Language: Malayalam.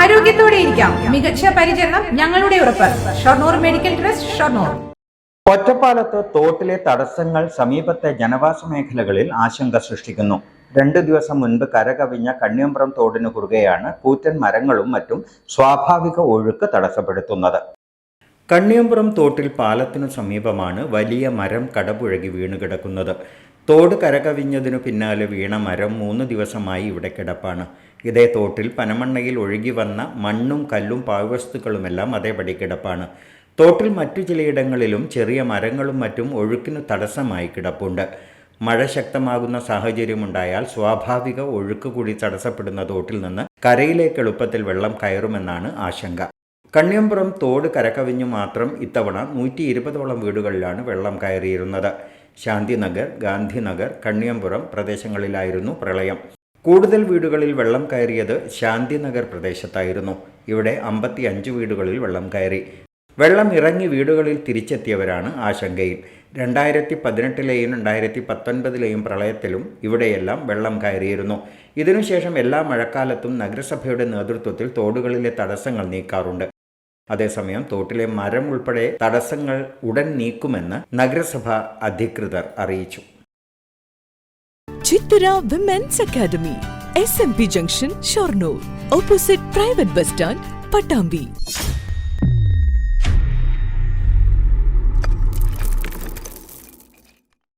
ആരോഗ്യത്തോടെ ഇരിക്കാം. മികച്ച പരിചരണം ഞങ്ങളുടെ ഉറപ്പ്. Shoranur medical trust Shoranur. ഒറ്റപ്പാലത്ത് തോട്ടിലെ തടസ്സങ്ങൾ സമീപത്തെ ജനവാസ മേഖലകളിൽ ആശങ്ക സൃഷ്ടിക്കുന്നു. രണ്ടു ദിവസം മുൻപ് കരകവിഞ്ഞ കണ്ണിയമ്പ്രം തോടിന് കുറുകെയാണ് കൂറ്റൻ മരങ്ങളും മറ്റും സ്വാഭാവിക ഒഴുക്ക് തടസ്സപ്പെടുത്തുന്നത്. കണ്ണിയമ്പ്രം തോട്ടിൽ പാലത്തിനു സമീപമാണ് വലിയ മരം കടപുഴകി വീണുകിടക്കുന്നത്. തോട് കരകവിഞ്ഞതിനു പിന്നാലെ വീണ മരം മൂന്ന് ദിവസമായി ഇവിടെ കിടപ്പാണ്. ഇതേ തോട്ടിൽ പനമണ്ണയിൽ ഒഴുകി വന്ന മണ്ണും കല്ലും പാഴ്വസ്തുക്കളുമെല്ലാം അതേപടി കിടപ്പാണ്. തോട്ടിൽ മറ്റു ചിലയിടങ്ങളിലും ചെറിയ മരങ്ങളും മറ്റും ഒഴുക്കിന് തടസ്സമായി കിടപ്പുണ്ട്. മഴ ശക്തമാകുന്ന സാഹചര്യമുണ്ടായാൽ സ്വാഭാവിക ഒഴുക്ക് കൂടി തടസ്സപ്പെടുന്ന തോട്ടിൽ നിന്ന് കരയിലേക്ക് എളുപ്പത്തിൽ വെള്ളം കയറുമെന്നാണ് ആശങ്ക. കണ്ണിയമ്പുറം തോട് കരകവിഞ്ഞു മാത്രം ഇത്തവണ നൂറ്റി ഇരുപതോളം വീടുകളിലാണ് വെള്ളം കയറിയിരുന്നത്. ശാന്തിനഗർ ഗാന്ധിനഗർ കണ്ണിയമ്പുറം പ്രദേശങ്ങളിലായിരുന്നു പ്രളയം. കൂടുതൽ വീടുകളിൽ വെള്ളം കയറിയത് ശാന്തിനഗർ പ്രദേശത്തായിരുന്നു. ഇവിടെ അമ്പത്തി അഞ്ച് വീടുകളിൽ വെള്ളം കയറി. വെള്ളം ഇറങ്ങി വീടുകളിൽ തിരിച്ചെത്തിയവരാണ് ആശങ്കയിൽ. രണ്ടായിരത്തി പതിനെട്ടിലെയും രണ്ടായിരത്തി പത്തൊൻപതിലെയും പ്രളയത്തിലും ഇവിടെയെല്ലാം വെള്ളം കയറിയിരുന്നു. ഇതിനുശേഷം എല്ലാ മഴക്കാലത്തും നഗരസഭയുടെ നേതൃത്വത്തിൽ തോടുകളിലെ തടസ്സങ്ങൾ നീക്കാറുണ്ട്. അതേസമയം തോട്ടിലെ മരം ഉൾപ്പെടെ തടസ്സങ്ങൾ ഉടൻ നീക്കുമെന്ന് നഗരസഭ അധികൃതർ അറിയിച്ചു. Chithara women's academy S M P junction Shoranur opposite private bus stand Pattambi